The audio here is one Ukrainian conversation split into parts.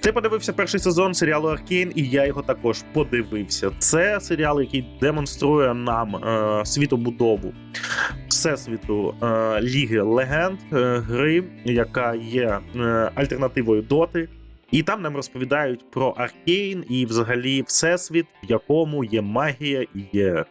Ти подивився перший сезон серіалу Аркейн, і я його також подивився. Це серіал, який демонструє нам е, світобудову всесвіту е, Ліги Легенд, е, гри, яка є е, альтернативою доти. І там нам розповідають про Аркейн і взагалі всесвіт, в якому є магія і є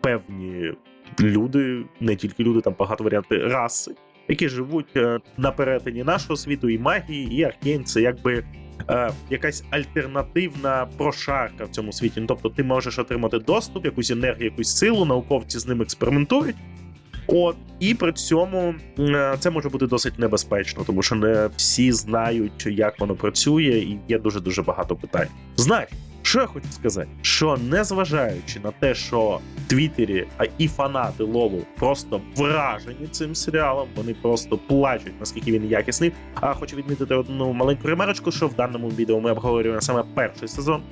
певні люди, не тільки люди, там багато варіантів раси, які живуть е, на перетині нашого світу і магії, і Аркейн це якби е, якась альтернативна прошарка в цьому світі. Ну, тобто ти можеш отримати доступ, якусь енергію, якусь силу, науковці з ним експериментують. От, і при цьому е, це може бути досить небезпечно, тому що не всі знають, як воно працює, і є дуже дуже багато питань. Знаєш, що я хочу сказати? Що незважаючи на те, що Твіттері і фанати Лолу просто вражені цим серіалом, вони просто плачуть, наскільки він якісний. А хочу відмітити одну маленьку ремарочку, що в даному відео ми обговорюємо саме перший сезон.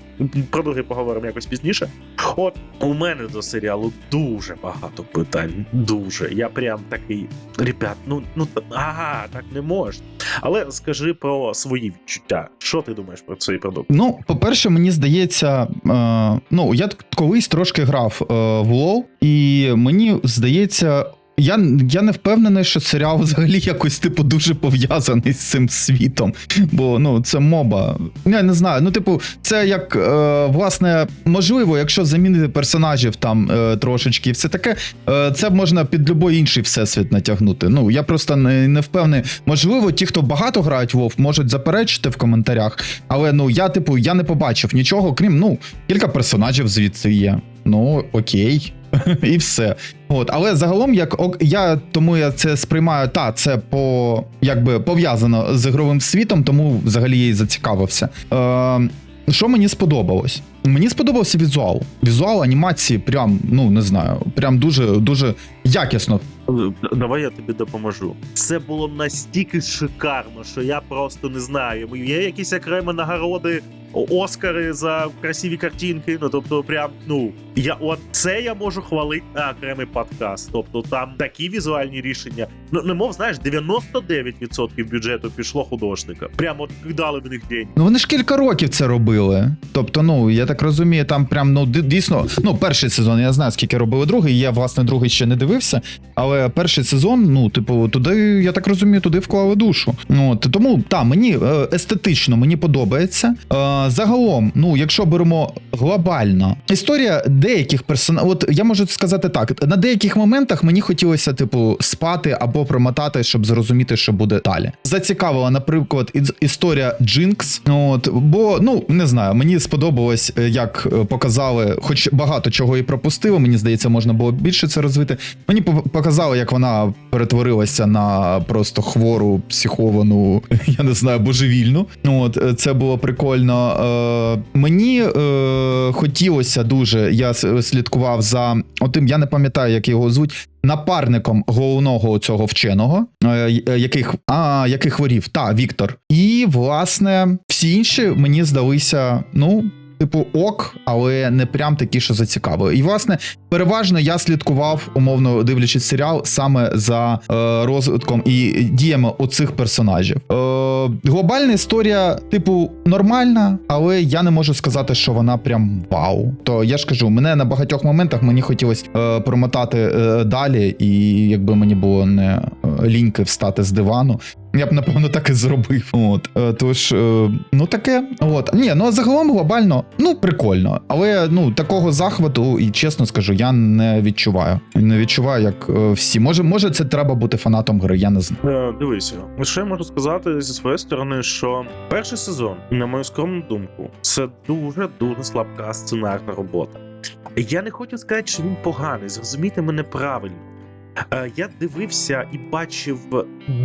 Про другий поговоримо якось пізніше. От у мене до серіалу дуже багато питань. Дуже. Я прям такий, ребят, ну ну ага, так не можна. Але скажи про свої відчуття. Що ти думаєш про цей продукт? Ну, по-перше, мені здається, е, ну я колись трошки грав е, в лол, і мені здається. Я, я не впевнений, що серіал взагалі якось типу дуже пов'язаний з цим світом. Бо ну це моба. Я не знаю. Ну, типу, це як е, власне можливо, якщо замінити персонажів там е, трошечки, і все таке, е, це можна під будь-який інший всесвіт натягнути. Ну я просто не, не впевнений. Можливо, ті, хто багато грають в WoW, можуть заперечити в коментарях. Але ну я, типу, я не побачив нічого, крім ну, кілька персонажів звідси є. Ну окей. І все. От, але загалом, як ок- я тому я це сприймаю, та це по якби пов'язано з ігровим світом, тому взагалі я зацікавився. Е, що мені сподобалось? Мені сподобався візуал. Візуал анімації, прям, ну не знаю, прям дуже дуже якісно. Давай я тобі допоможу. Це було настільки шикарно, що я просто не знаю. Є якісь окремі нагороди, Оскари за красиві картинки. Ну тобто, прям ну я от це я можу хвалити на окремий подкаст. Тобто там такі візуальні рішення. Ну немов знаєш, 99% бюджету пішло художника. Прямо от дали в них день. Ну вони ж кілька років це робили. Тобто, ну я так розумію, там прям ну дійсно, ну перший сезон, я знаю, скільки робили другий. Я власне другий ще не дивився. Але перший сезон, ну, типу, туди, я так розумію, туди вклали душу. Ну, от, тому та мені е, естетично мені подобається. Е, загалом, ну, якщо беремо глобально, історія деяких персонажів, от я можу сказати так: на деяких моментах мені хотілося, типу, спати або промотати, щоб зрозуміти, що буде далі. Зацікавила, наприклад, історія Джинкс. От, бо, ну не знаю, мені сподобалось, е, як е, показали, хоч багато чого і пропустило. Мені здається, можна було більше це розвити. Мені по- показали, як вона перетворилася на просто хвору, психовану, я не знаю, божевільну. Ну, От е, це було прикольно. Е, мені е, хотілося дуже. Я слідкував за отим, я не пам'ятаю, як його звуть. Напарником головного цього вченого, е, е, яких а який хворів, та Віктор. І власне всі інші мені здалися, ну. Типу, ок, але не прям такі, що зацікавили. І власне, переважно я слідкував, умовно дивлячись серіал, саме за е, розвитком і діями оцих персонажів. Е, глобальна історія, типу, нормальна, але я не можу сказати, що вона прям вау. То я ж кажу, мене на багатьох моментах мені хотілося е, промотати е, далі, і якби мені було не е, ліньки встати з дивану. Я б напевно так і зробив. От е, тож, е, ну таке. От ні, ну загалом глобально, ну прикольно, але ну такого захвату, і чесно скажу, я не відчуваю. Не відчуваю, як е, всі. Може, може, це треба бути фанатом гри. Я не знаю. Дивися, лише я можу сказати зі своєї сторони, що перший сезон, на мою скромну думку, це дуже дуже слабка сценарна робота. Я не хочу сказати, що він поганий, зрозумійте мене правильно. Е, Я дивився і бачив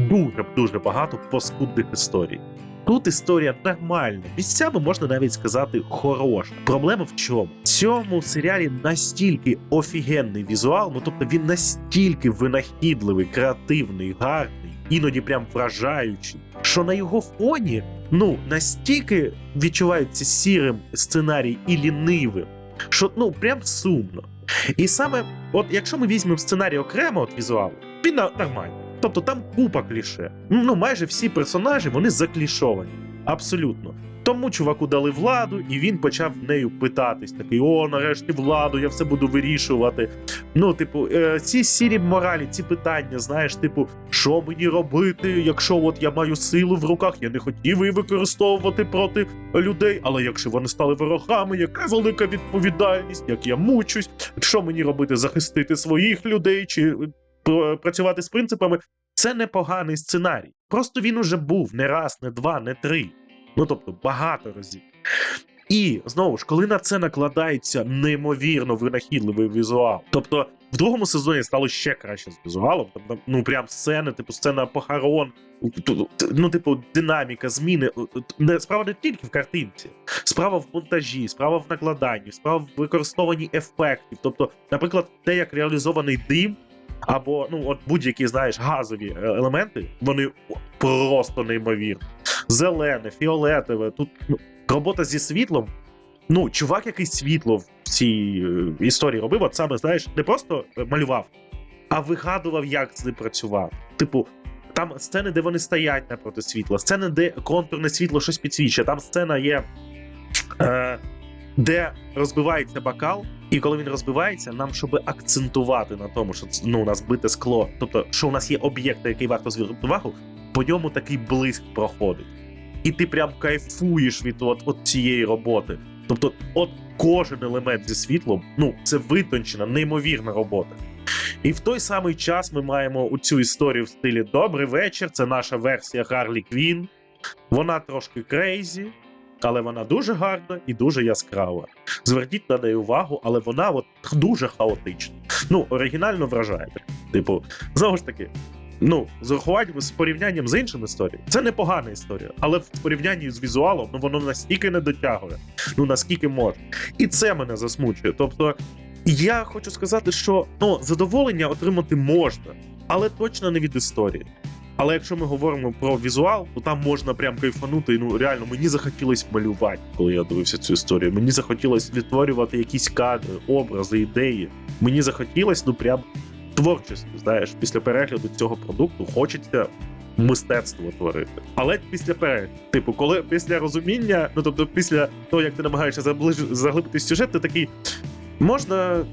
дуже дуже багато паскудних історій. Тут історія нормальна, місцями можна навіть сказати хороша. Проблема в чому? В цьому серіалі настільки офігенний візуал, ну тобто він настільки винахідливий, креативний, гарний, іноді прям вражаючий, що на його фоні ну настільки відчувається сірим сценарій і лінивим, що ну прям сумно. І саме, от якщо ми візьмемо сценарій окремо від візуалу, він нормальний. Тобто там купа кліше. Ну, майже всі персонажі вони заклішовані. Абсолютно. Тому чуваку дали владу, і він почав нею питатись. Такий: о, нарешті владу, я все буду вирішувати. Ну, типу, е, ці сірі моралі, ці питання, знаєш, типу, що мені робити, якщо от я маю силу в руках, я не хотів її використовувати проти людей, але якщо вони стали ворогами, яка велика відповідальність, як я мучусь, що мені робити, захистити своїх людей чи е, пр- працювати з принципами, це непоганий сценарій. Просто він уже був не раз, не два, не три. Ну тобто багато разів. І знову ж, коли на це накладається неймовірно винахідливий візуал. Тобто в другому сезоні стало ще краще з візуалом. Тобто, ну прям сцени, типу, сцена похорон, ну, типу, динаміка, зміни. Справа не тільки в картинці, справа в монтажі, справа в накладанні, справа в використовуванні ефектів. Тобто, наприклад, те, як реалізований дим. Або ну от будь-які знаєш газові е, елементи, вони просто неймовірні. Зелене, фіолетове. Тут ну, робота зі світлом. Ну, чувак, який світло в цій е, історії робив, от саме знаєш, не просто малював, а вигадував, як з ним працював. Типу, там сцени, де вони стоять напроти світла, сцени, де контурне світло щось підсвічує. Там сцена є, е, де розбивається бокал, і коли він розбивається, нам, щоб акцентувати на тому, що ну, у нас бите скло, тобто, що у нас є об'єкт, на який варто звернути увагу, по ньому такий блиск проходить. І ти прям кайфуєш від от, от цієї роботи. Тобто, от кожен елемент зі світлом, ну, це витончена, неймовірна робота. І в той самий час ми маємо цю історію в стилі Добрий вечір. Це наша версія Харлі Квін. Вона трошки крейзі, але вона дуже гарна і дуже яскрава. Зверніть на неї увагу, але вона от дуже хаотична. Ну, оригінально вражає. Типу, знову ж таки, ну, з урахуванням з порівнянням з іншими історіями, це непогана історія, але в порівнянні з візуалом, ну воно настільки не дотягує, ну наскільки може. І це мене засмучує. Тобто, я хочу сказати, що ну, задоволення отримати можна, але точно не від історії. Але якщо ми говоримо про візуал, то там можна прям кайфанути. І, Ну реально, мені захотілось малювати, коли я дивився цю історію. Мені захотілось відтворювати якісь кадри, образи, ідеї. Мені захотілось, ну прям творчості. Знаєш, після перегляду цього продукту хочеться мистецтво творити. Але після перегляду, типу, коли після розуміння, ну тобто, після того, як ти намагаєшся заближ... заглибити сюжет, ти такий. Можна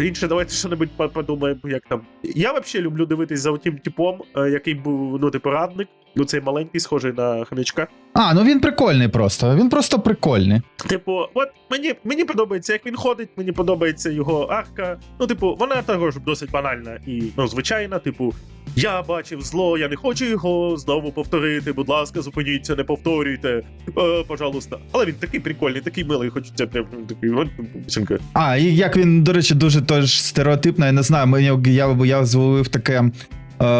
інше, давайте що-небудь подумаємо, як там. Я взагалі люблю дивитись за тим типом, е, який був, ну, типу, радник. Ну, цей маленький, схожий на хомячка. А, ну він прикольний просто. Він просто прикольний. Типу, от мені, мені подобається, як він ходить, мені подобається його арка. Ну, типу, вона також досить банальна і ну, звичайна. Типу, я бачив зло, я не хочу його знову повторити. Будь ласка, зупиніться, не повторюйте. Е, пожалуйста. Але він такий прикольний, такий милий, хочеться прям ну, такий. От, бусинка. А, і як він, до речі, дуже теж стереотипно, я не знаю, мені я, я зловив таке,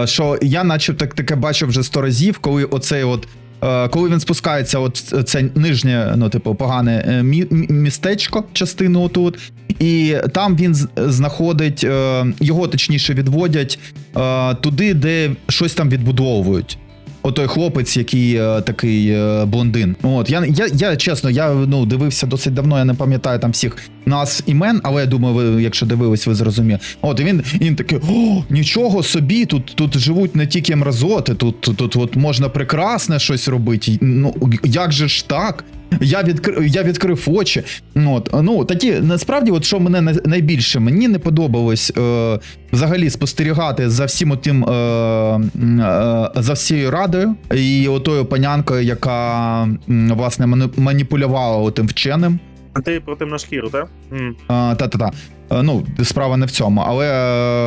що я начебто таке бачив вже сто разів, коли оцей от. е, Коли він спускається, от це нижнє, ну, типу, погане е, мі- мі- містечко, частину отут, і там він знаходить, е, його точніше відводять е, туди, де щось там відбудовують. Отой хлопець, який е, такий е, блондин. От я, я, я чесно, я ну дивився досить давно. Я не пам'ятаю там всіх нас імен, але я думаю, ви, якщо дивились, ви зрозуміли. От і він, він такий: о, нічого собі, тут, тут живуть не тільки мразоти, тут, тут, тут от можна прекрасне щось робити. Ну як же ж так? Я відкрив, я відкрив очі. От, ну такі насправді, от що мене найбільше мені не подобалось е, взагалі спостерігати за всім отим е, е, за всією радою і отою панянкою, яка власне маніпулювала отим вченим. А ти про темношкіру, так? Та-та-та. Е, Ну, справа не в цьому, але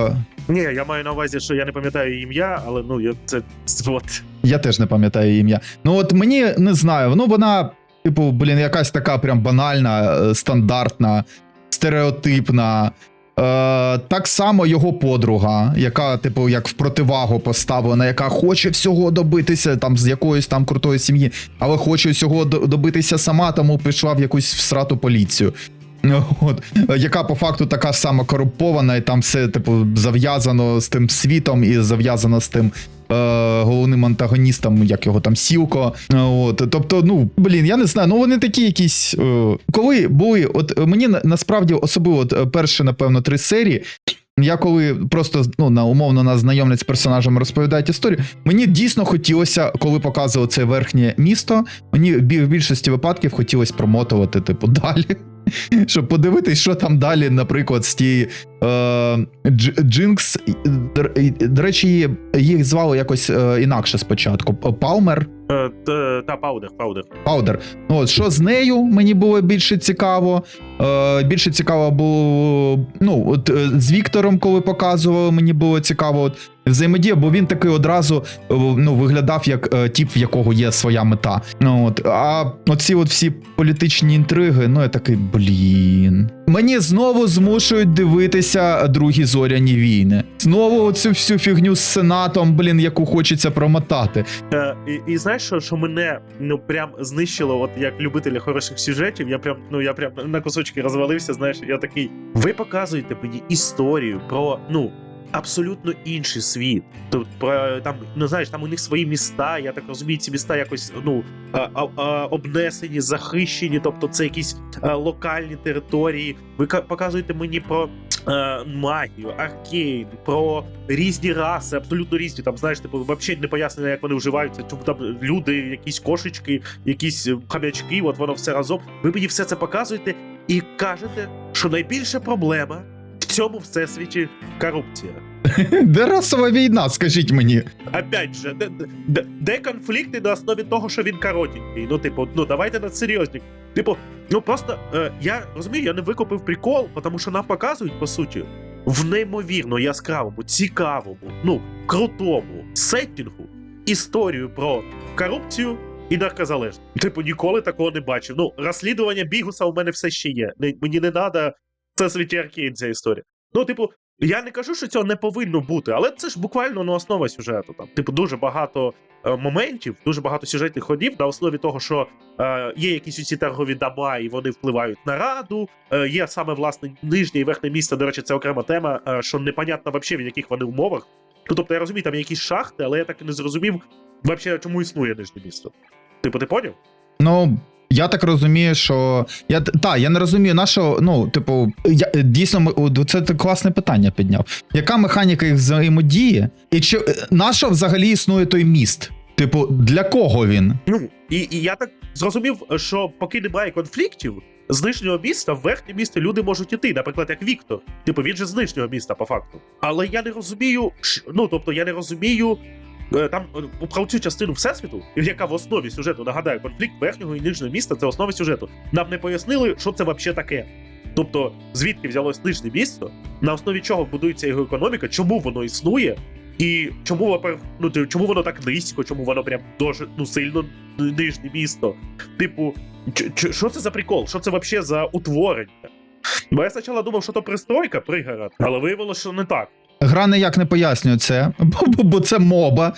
е, Ні, я маю на увазі, що я не пам'ятаю ім'я, але ну я це от. Я теж не пам'ятаю ім'я. Ну от мені не знаю. Ну вона, типу, блін, якась така прям банальна, е, стандартна, стереотипна. Е, так само його подруга, яка, типу, як в противагу поставлена, яка хоче всього добитися там з якоїсь там крутої сім'ї, але хоче всього добитися сама, тому пішла в якусь всрату поліцію. От, яка по факту така сама корумпована, і там все, типу, зав'язано з тим світом і зав'язано з тим головним антагоністом, як його там Сілко. Е, От, тобто, ну блін, я не знаю. Ну вони такі якісь. Е, коли були, от е, мені насправді особливо от, е, перші, напевно, три серії. Я коли просто ну, на умовно нас знайомлять з персонажами розповідають історію. Мені дійсно хотілося, коли показували це верхнє місто, мені в більшості випадків хотілося промотувати, типу, далі. Щоб подивитись, що там далі, наприклад, з тієї е, Джинкс. До, речі, їх звали якось е, інакше спочатку. Палмер. Е, та, та паудер, паудер. Паудер. Ну, от, що з нею мені було більше цікаво. Е, більше цікаво було. Ну, от е, з Віктором, коли показували, мені було цікаво. От, взаємодія, бо він такий одразу е, ну, виглядав як е, тіп, в якого є своя мета. Ну, от, а оці от всі політичні інтриги, ну я такий, блін. Мені знову змушують дивитися другі зоряні війни. Знову оцю всю фігню з сенатом, блін, яку хочеться промотати. Е, і, і знаєш, що, що мене ну прям знищило, от як любителя хороших сюжетів, я прям ну я прям на кусочки розвалився. Знаєш, я такий. Ви показуєте мені історію про ну. Абсолютно інший світ. Тобто там, ну знаєш, там у них свої міста. Я так розумію, ці міста якось ну обнесені, захищені. Тобто, це якісь а, локальні території. Ви показуєте мені про е, магію, аркейн, про різні раси, абсолютно різні. Там знаєш, типу, взагалі не пояснено, як вони вживаються. Чому там люди, якісь кошечки, якісь е, хам'ячки, от воно все разом. Ви мені все це показуєте і кажете, що найбільша проблема цьому всесвіті корупція. Де расова війна, скажіть мені. Опять же, де, де, де конфлікти на основі того, що він коротенький? Ну, типу, ну давайте на серйозні. Типу, ну просто е, я розумію, я не викупив прикол, тому що нам показують, по суті, в неймовірно яскравому, цікавому, ну, крутому сеттінгу історію про корупцію і наркозалежність. Типу, ніколи такого не бачив. Ну, розслідування Бігуса у мене все ще є. Не, мені не треба це світі Аркейн, ця історія. Ну, типу, я не кажу, що цього не повинно бути, але це ж буквально ну, основа сюжету. Там, типу, дуже багато е, моментів, дуже багато сюжетних ходів на основі того, що е, є якісь усі торгові дома, і вони впливають на раду. Е, є саме власне нижнє і верхнє місце. До речі, це окрема тема, е, що непонятно вообще в яких вони умовах. Ну, тобто я розумію, там є якісь шахти, але я так і не зрозумів, вообще, чому існує нижнє місто. Типу, ти поняв? Ну. Я так розумію, що я та я не розумію, на що, ну, типу, я дійсно це класне питання підняв. Яка механіка їх взаємодії? І чи е, на що взагалі існує той міст? Типу, для кого він? Ну і, і я так зрозумів, що поки немає конфліктів, з нижнього міста в верхнє місто люди можуть іти, наприклад, як Віктор. Типу, він же з нижнього міста, по факту. Але я не розумію, ну тобто я не розумію. Е, Там е, про цю частину всесвіту, яка в основі сюжету нагадаю, конфлікт верхнього і нижнього міста це основа сюжету. Нам не пояснили, що це взагалі таке. Тобто, звідки взялось нижнє місто, на основі чого будується його економіка, чому воно існує, і чому, ну, чому воно так низько, чому воно прям дуже ну, сильно нижнє місто. Типу, що це за прикол? Що це взагалі за утворення? Бо я спочатку думав, що то пристройка пригород, але виявилося, що не так. Гра ніяк не пояснює це, бо, бо, це моба.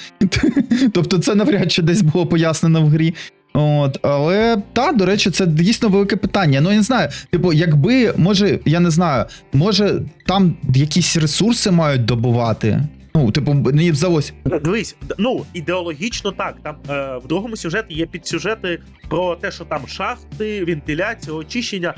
тобто це навряд чи десь було пояснено в грі. От, але та, до речі, це дійсно велике питання. Ну, я не знаю, типу, якби, може, я не знаю, може там якісь ресурси мають добувати. Ну, типу, мені б здалося. Дивись, ну ідеологічно так. Там е, в другому сюжеті є підсюжети про те, що там шахти, вентиляція, очищення.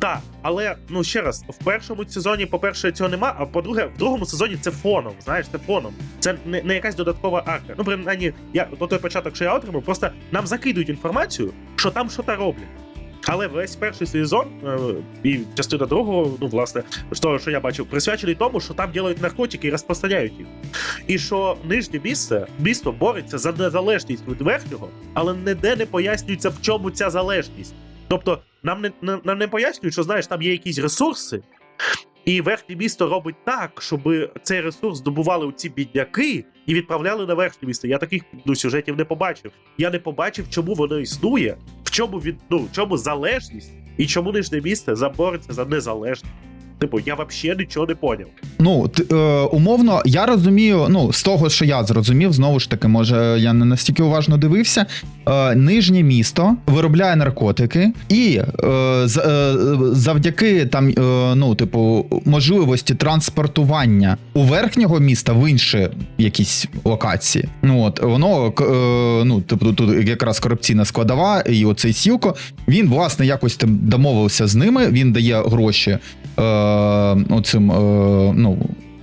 Так, але ну ще раз, в першому сезоні, по-перше, цього нема. А по-друге, в другому сезоні це фоном. Знаєш, це фоном. Це не, не якась додаткова арка. Ну, принаймні, я до той початок, що я отримав, просто нам закидують інформацію, що там щось роблять. Але весь перший сезон е, і частина другого, ну власне, з того, що я бачив, присвячений тому, що там ділають наркотики і розпространяють їх. І що нижнє місце, місто бореться за незалежність від верхнього, але ніде не пояснюється, в чому ця залежність. Тобто, нам не, нам не пояснюють, що знаєш, там є якісь ресурси, і верхнє місто робить так, щоб цей ресурс здобували у ці бідняки і відправляли на верхнє місто. Я таких ну, сюжетів не побачив. Я не побачив, чому воно існує, в чому від, ну, в чому залежність, і чому нижнє місце забореться за незалежність. Типу, я взагалі нічого не поняв. Ну, т, е, умовно, я розумію, ну, з того, що я зрозумів, знову ж таки, може, я не настільки уважно дивився. Е, нижнє місто виробляє наркотики, і е, з, е, завдяки там, е, ну, типу, можливості транспортування у верхнього міста в інші якісь локації. Ну, от, воно, е, ну, типу, тут якраз корупційна складова, і оцей сілко, він, власне, якось там домовився з ними, він дає гроші оцим, е, ну,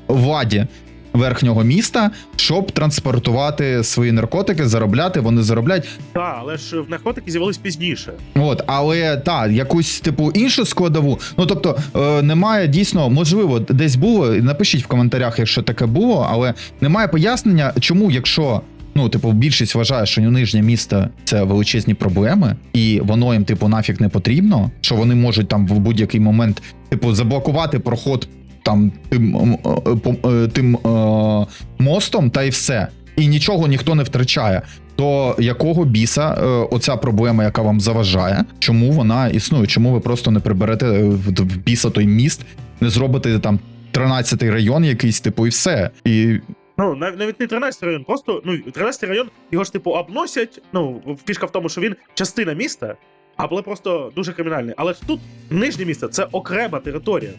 владі верхнього міста, щоб транспортувати свої наркотики, заробляти. Вони заробляють. Так, але ж в наркотики з'явились пізніше. От, але та якусь типу іншу складову. Ну тобто е, немає дійсно, можливо, десь було. Напишіть в коментарях, якщо таке було, але немає пояснення, чому, якщо. Ну, типу, більшість вважає, що нижнє місто це величезні проблеми, і воно їм, типу, нафіг не потрібно, що вони можуть там в будь-який момент, типу, заблокувати проход там тим, е, е, тим е, мостом, та й все. І нічого ніхто не втрачає. То якого біса оця проблема, яка вам заважає, чому вона існує? Чому ви просто не приберете в біса той міст, не зробите там 13-й район якийсь, типу, і все. І Ну, нав- навіть не 13 район, просто ну 13 район його ж типу обносять. Ну, фішка в тому, що він частина міста, але просто дуже кримінальний. Але ж тут нижнє місто це окрема територія.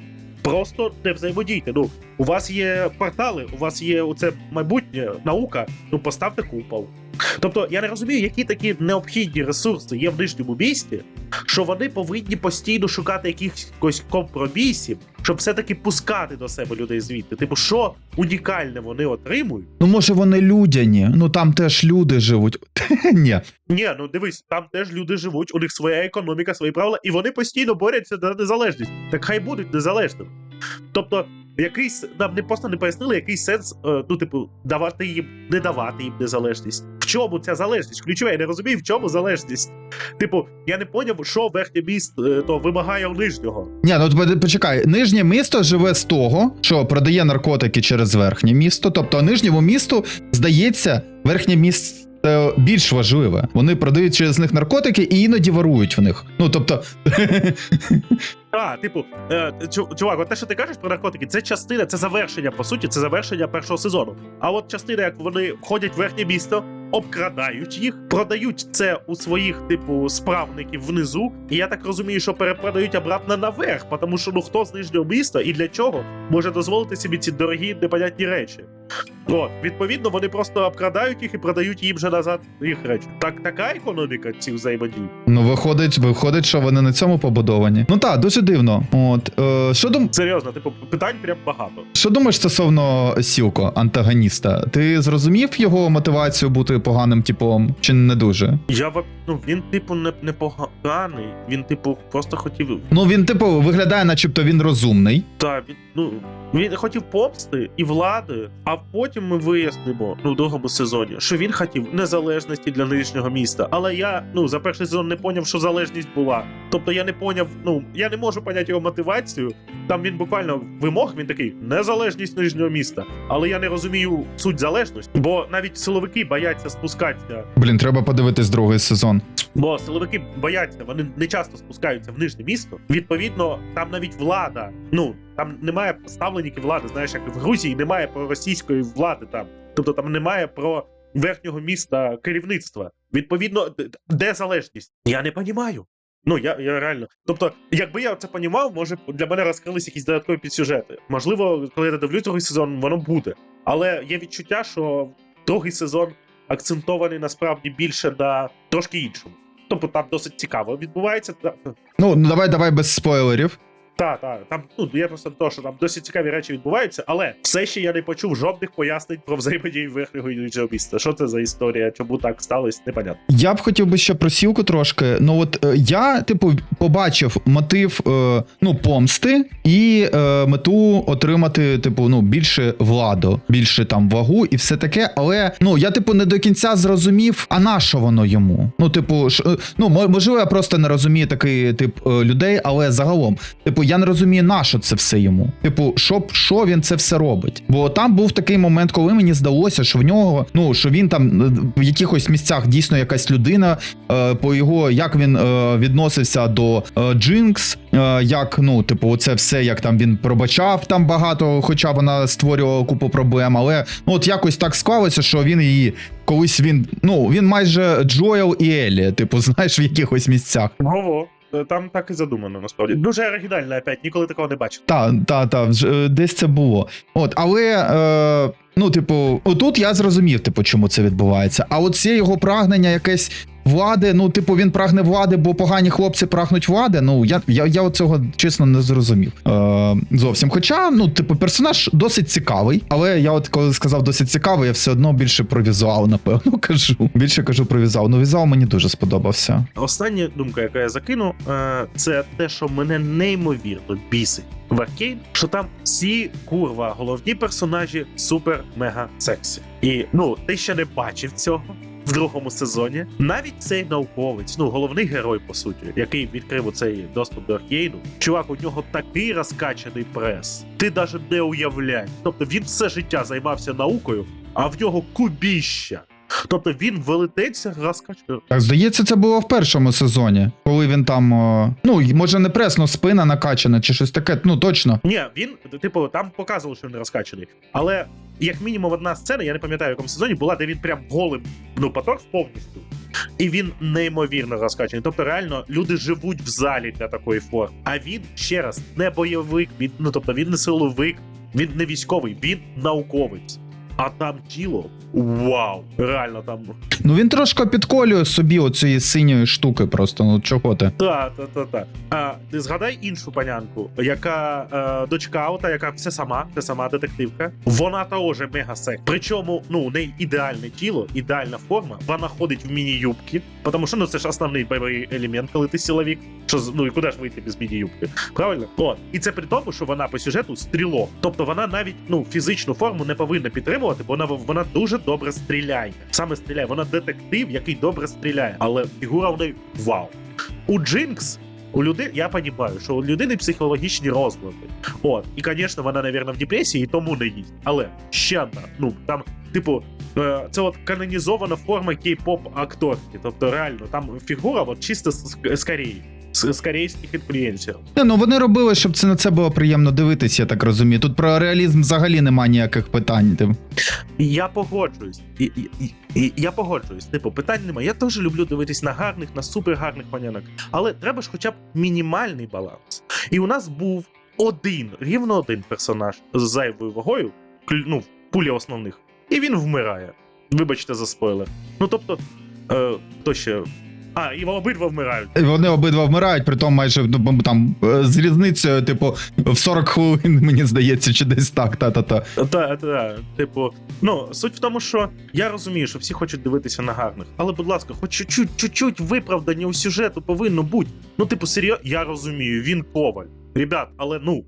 Просто не взаємодійте. Ну, у вас є портали, у вас є оце майбутнє, наука. Ну поставте купол. Тобто я не розумію, які такі необхідні ресурси є в нижньому місті, що вони повинні постійно шукати якихось компромісів, щоб все-таки пускати до себе людей звідти. Типу, що унікальне вони отримують. ну може вони людяні, ну там теж люди живуть. Ні. Ні, ну дивись, там теж люди живуть, у них своя економіка, свої правила, і вони постійно борються за незалежність. Так хай будуть незалежними. Тобто, якийсь нам не просто не пояснили, який сенс, е, ну, типу, давати їм, не давати їм незалежність. Чому ця залежність? Ключове, я не розумію, в чому залежність. Типу, я не поняв, що верхнє міст е, то вимагає у нижнього. Ні, ну почекай, нижнє місто живе з того, що продає наркотики через верхнє місто. Тобто нижньому місту здається, верхнє місто. Більш важливе, вони продають через них наркотики і іноді ворують в них. Ну тобто, А, типу, е, чувак, от те, що ти кажеш про наркотики, це частина, це завершення, по суті, це завершення першого сезону. А от частина, як вони входять в верхнє місто, обкрадають їх, продають це у своїх, типу, справників внизу. І я так розумію, що перепродають обратно наверх, тому що ну хто з нижнього міста і для чого може дозволити собі ці дорогі непонятні речі. От, відповідно, вони просто обкрадають їх і продають їм же назад їх речі. Так, така економіка цих взаємодій. ну виходить, виходить, що вони на цьому побудовані. Ну так, дуже дивно. От е, що дум, Серйозно, типу, питань прям багато. що думаєш стосовно Сілко, антагоніста? Ти зрозумів його мотивацію бути поганим типом, чи не дуже? Я ну він, типу, не, не поганий. Він, типу, просто хотів. Ну він, типу, виглядає, начебто він розумний. Та він ну він хотів помсти і влади. А потім ми вияснимо ну в другому сезоні, що він хотів незалежності для нижнього міста. Але я ну за перший сезон не поняв, що залежність була. Тобто я не поняв, ну я не можу поняти його мотивацію. Там він буквально вимог, він такий незалежність нижнього міста. Але я не розумію суть залежності, бо навіть силовики бояться спускатися Блін, треба подивитись другий сезон. Бо силовики бояться, вони не часто спускаються в нижнє місто. Відповідно, там навіть влада. Ну там немає ставленників влади. Знаєш, як в Грузії немає про російської влади там. Тобто там немає про верхнього міста керівництва. Відповідно, де залежність? Я не понімаю. Ну я, я реально. Тобто, якби я це понімав, може для мене розкрилися якісь додаткові підсюжети. Можливо, коли я додивлюсь другий сезон, воно буде. Але є відчуття, що другий сезон акцентований насправді більше на трошки іншому. Тобто там досить цікаво відбувається. Ну давай, давай без спойлерів. Та, та там ну я просто того, що там досить цікаві речі відбуваються, але все ще я не почув жодних пояснень про верхнього іншого міста. Що це за історія? Чому так сталося? Непонятно. Я б хотів би ще про сілку трошки. Ну от е, я, типу, побачив мотив е, ну, помсти і е, мету отримати, типу, ну, більше владу, більше там вагу і все таке. Але ну я, типу, не до кінця зрозумів, а на що воно йому? Ну, типу, ш, е, ну можливо, я просто не розумію такий тип е, людей, але загалом, типу, я не розумію, на що це все йому. Типу, що, що він це все робить? Бо там був такий момент, коли мені здалося, що в нього, ну що він там е, в якихось місцях дійсно якась людина, е, по його як він е, відносився до е, Джинкс, е, як ну, типу, це все, як там він пробачав там багато, хоча вона створювала купу проблем. Але ну от якось так склалося, що він її. Колись він, ну він майже Джоел і Елі, типу, знаєш, в якихось місцях. Ого. Е, Там так і задумано, насправді. Дуже оригінально, опять, ніколи такого не бачив. Та, та, та, е, десь це було. От, але, е, ну, типу, отут я зрозумів, типу, чому це відбувається. А от це його прагнення якесь влади. Ну, типу, він прагне влади, бо погані хлопці прагнуть влади. Ну, я, я, я от цього чесно не зрозумів. Е, зовсім. Хоча, ну, типу, персонаж досить цікавий, але я от коли сказав досить цікавий, я все одно більше про візуал, напевно, кажу. Більше кажу про візуал. Ну, візуал мені дуже сподобався. Остання думка, яка я закину, е, це те, що мене неймовірно бісить в Аркейн, що там всі курва головні персонажі супер мега сексі. І ну ти ще не бачив цього. В другому сезоні навіть цей науковець, ну головний герой, по суті, який відкрив цей доступ до Аркейну, чувак, у нього такий розкачаний прес. Ти навіть не уявляєш. Тобто він все життя займався наукою, а в нього кубіща. Тобто він велетенця розкачує. Так, здається, це було в першому сезоні, коли він там. о, Ну, й- може, не пресно, спина накачана чи щось таке. Ну, точно. Ні, він, типу, там показували, що він розкачаний. Але як мінімум одна сцена, я не пам'ятаю, в якому сезоні була, де він прям голим ну, поторг повністю. І він неймовірно розкачаний. Тобто, реально, люди живуть в залі для такої форми. А він ще раз не бойовик, він, ну тобто він не силовик, він не військовий, він науковець. А там тіло вау! Реально там. Ну він трошки підколює собі оцієї синьої штуки, просто. Ну чого ти? Та, та, та, та. А ти згадай іншу панянку, яка е, дочка, ота, яка все сама, все сама детективка. Вона теж мега секс. Причому ну у неї ідеальне тіло, ідеальна форма. Вона ходить в міні-юбки, тому що ну це ж основний бойовий елемент, коли ти силовик. Що ну і куди ж вийти без міні-юбки? Правильно? От і це при тому, що вона по сюжету стрілок. Тобто вона навіть ну фізичну форму не повинна підтримувати, бо вона вона дуже добре стріляє. Саме стріляє. Вона детектив, який добре стріляє. Але фігура в неї вау. У Джинкс. У людини, я розумію, що у людини психологічні розлади. От, і, звісно, вона, навірно, в депресії, і тому не їсть. Але ще одна, ну там, типу, е, це от канонізована форма кей-поп акторки. Тобто, реально, там фігура от чисто з Кореї, з, корейських інфлюенсерів. Ну вони робили, щоб це на це було приємно дивитися, я так розумію. Тут про реалізм взагалі немає ніяких питань. Тим. Я погоджуюсь. І, і, і, я погоджуюсь. Типу, питань немає. Я теж люблю дивитись на гарних, на супергарних панянок. Але треба ж хоча б мінімальний баланс. І у нас був один, рівно один персонаж з зайвою вагою, ну, в пулі основних, і він вмирає. Вибачте за спойлер. Ну тобто, е, то ще. А, і обидва вмирають. Вони обидва вмирають, при тому майже ну, там е, з різницею, типу, в 40 хвилин, мені здається, чи десь так, та-та-та. Та, та, типу, ну суть в тому, що я розумію, що всі хочуть дивитися на гарних, але, будь ласка, хоч чуть-чуть, чуть-чуть виправдання у сюжету повинно бути. Ну, типу, серйозно, я розумію, він коваль. Ребят, але ну.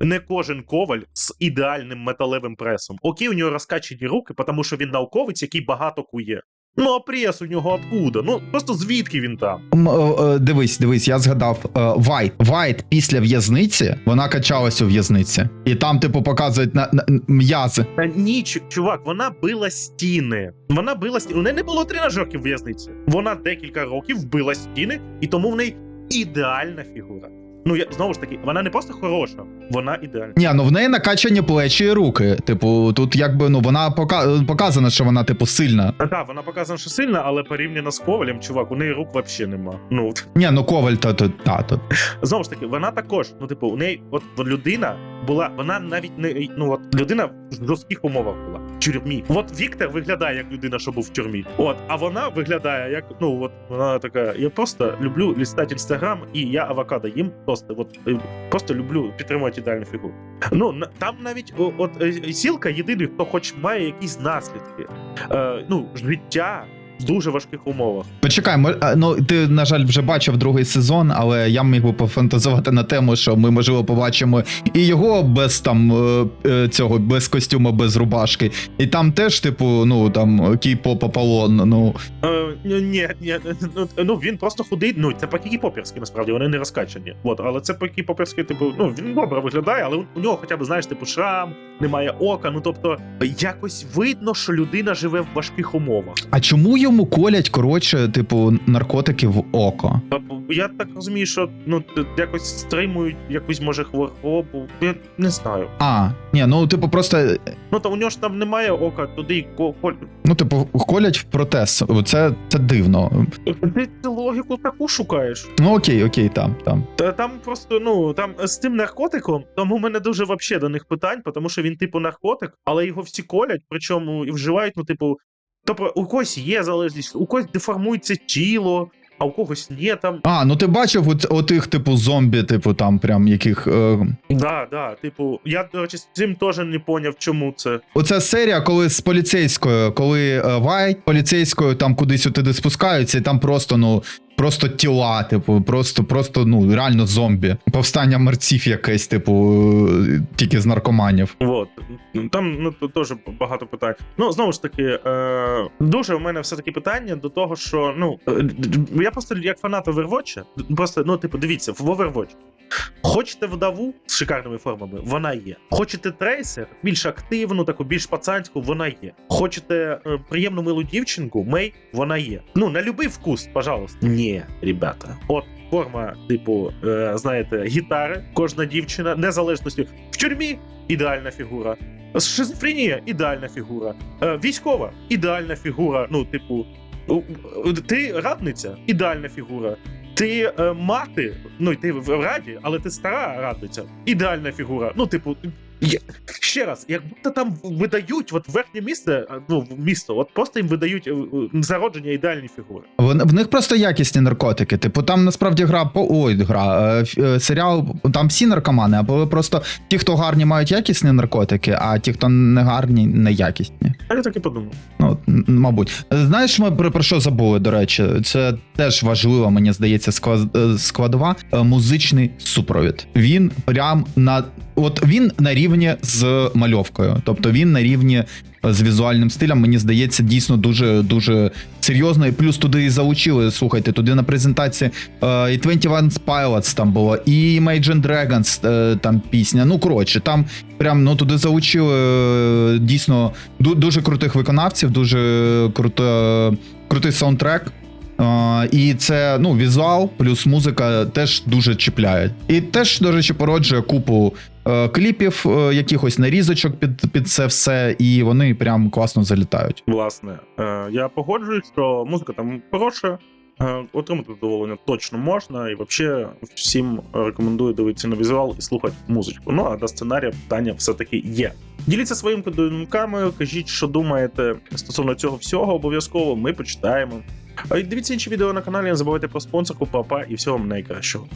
Не кожен коваль з ідеальним металевим пресом. Окей, у нього розкачені руки, тому що він науковець, який багато кує. Ну а прес у нього откуда? Ну просто звідки він там? М, е, е, Дивись, дивись, я згадав е, Вайт. Вайт після в'язниці вона качалась у в'язниці. І там, типу, показують на, на м'язи. Та ні, чу- чувак, вона била стіни. Вона била стіни. У неї не було тренажерки в в'язниці. Вона декілька років била стіни, і тому в неї ідеальна фігура. Ну я знову ж таки, вона не просто хороша, вона ідеальна. Ні, ну в неї накачані плечі і руки. Типу, тут якби ну вона пока... показана, що вона, типу, сильна. Так, вона показана, що сильна, але порівняно з ковалем, чувак, у неї рук взагалі нема. Ну Ні, ну коваль, то, то, та, то. знову ж таки, вона також. Ну, типу, у неї, от людина була, вона навіть не ну от людина в жорстких умовах була в тюрмі. От Віктор виглядає як людина, що був в тюрмі. От, а вона виглядає як ну от вона така. Я просто люблю лістати інстаграм, і я авокадо їм просто. От е, просто люблю підтримувати ідеальну фігуру. Ну там навіть от е, сілка єдиний, хто хоч має якісь наслідки. Е, ну життя дуже важких умовах. Почекай, ну ти, на жаль, вже бачив другий сезон, але я міг би пофантазувати на тему, що ми, можливо, побачимо і його без там е, е, цього, без костюму, без рубашки. І там теж, типу, ну там кей-поп Аполлон, ну. Е, ні, ні, ну, ну він просто худий. Ну це по поперськи насправді вони не розкачані. От, але це по поперськи типу, ну він добре виглядає, але у нього хоча б знаєш, типу, шрам, немає ока. Ну тобто, якось видно, що людина живе в важких умовах. А чому йому колять, коротше, типу, наркотики в око? Е, Я так розумію, що ну якось стримують якусь може хворобу. Я не знаю. А, ні, ну типу, просто, Ну то у нього ж там немає ока, туди й ко- коль. ну, типу, колять в протез. Це, це дивно. Ти, ти логіку таку шукаєш. Ну окей, окей, там, там. Та там просто ну там з тим наркотиком, там у мене дуже вообще до них питань, тому що він типу наркотик, але його всі колять, причому і вживають, ну, типу, Тобто, у когось є залежність, у когось деформується тіло, а у когось ні там. А, ну ти бачив от, отих, типу, зомбі, типу, там прям яких. Е... Да, да, типу, я, до речі, з цим теж не поняв, чому це. Оця серія, коли з поліцейською, коли е, Вайт поліцейською там кудись туди спускаються, і там просто, ну. Просто тіла, типу, просто, просто, ну, реально зомбі. Повстання мерців якесь, типу, е, тільки з наркоманів. Вот. Там ну, теж багато питань. Ну, знову ж таки, е, дуже у мене все-таки питання до того, що ну, е, я просто як фанат Overwatch, просто, ну, типу, дивіться, в Overwatch. Хочете вдову з шикарними формами, вона є. Хочете трейсер, більш активну, таку більш пацанську, вона є. Хочете е, приємну милу дівчинку, мей, вона є. Ну, на любий вкус, пожалуйста. Ні, ребята. От форма, типу, е, знаєте, гітари, кожна дівчина, незалежності в тюрмі ідеальна фігура. Шизофренія ідеальна фігура. Е, військова ідеальна фігура. Ну, типу, ти радниця ідеальна фігура. Ти е, мати, ну ти в раді, але ти стара радниця. Ідеальна фігура. Ну, типу, є- ще раз, як будто там видають от верхнє місце, ну місто, от просто їм видають е, е, зародження ідеальні фігури. Вон- В них просто якісні наркотики. Типу, там насправді гра по ой, гра е, е, серіал. Там всі наркомани, або просто ті, хто гарні, мають якісні наркотики, а ті, хто не гарні, не якісні. Я так і подумав. Ну, мабуть. Знаєш, ми про, про що забули, до речі? Це теж важливо, мені здається, е, складова музичний супровід. Він прям на от він на рівні з мальовкою, тобто він на рівні е, з візуальним стилем, мені здається, дійсно дуже дуже серйозно. І плюс туди і залучили. Слухайте, туди на презентації е, і 21 Pilots там було, і Imagine Dragons е, там пісня. Ну коротше, там прям ну туди залучили дійсно дуже крутих виконавців, дуже круто, крутий саундтрек. І це ну візуал плюс музика теж дуже чіпляє. І теж, до речі, породжує купу е, кліпів, е, якихось нарізочок під, під це все, і вони прям класно залітають. Власне, е, я погоджуюсь, що музика там хороша. е, Отримати задоволення точно можна, і взагалі всім рекомендую дивитися на візуал і слухати музичку. Ну а до сценарія питання все-таки є. Діліться своїми думками, кажіть, що думаєте стосовно цього всього. Обов'язково ми почитаємо. Дивіться інші відео на каналі. Не забувайте про спонсорку, папа і всього вам найкращого.